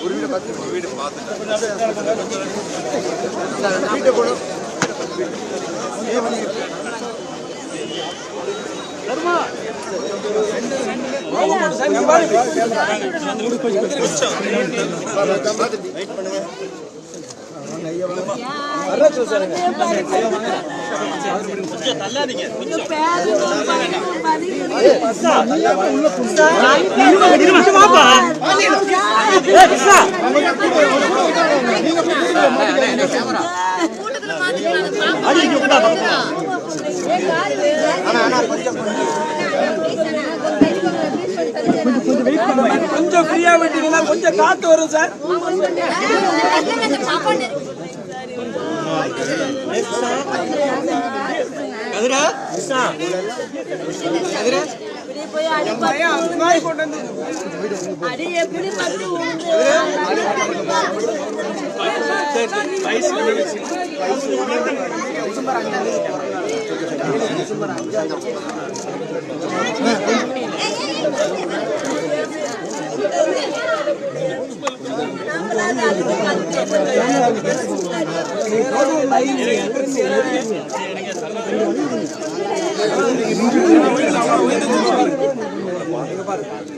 ஒரு வீடு பார்த்து ஒரு வீடு பார்த்துட்டு. வீட்டை போடும் அண்ணா அண்ணா கொஞ்சம் ஃப்ரீயா விட்டீங்கன்னா கொஞ்சம் காத்து வரும் சார். அடி எப்படி பத்து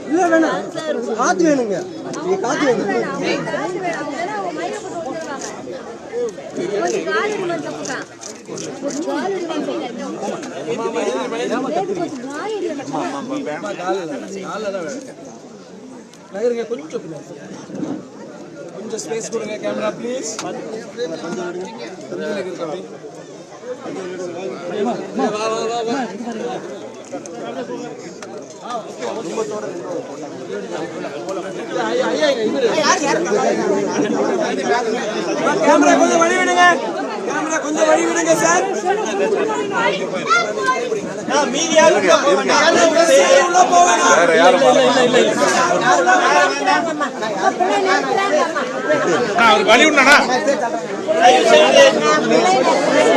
இல்ல வேணாம். காத்து வேணுங்க காத்து வேணும். கொஞ்சம் கொஞ்சம் ஸ்பேஸ் கொடுங்க கேமரா ப்ளீஸ் கேமரா கொஞ்சம் வழி விடுங்க கேமரா கொஞ்சம் வழி விடுங்க சார் வேற யாரும் அவருக்கு வழி விடணா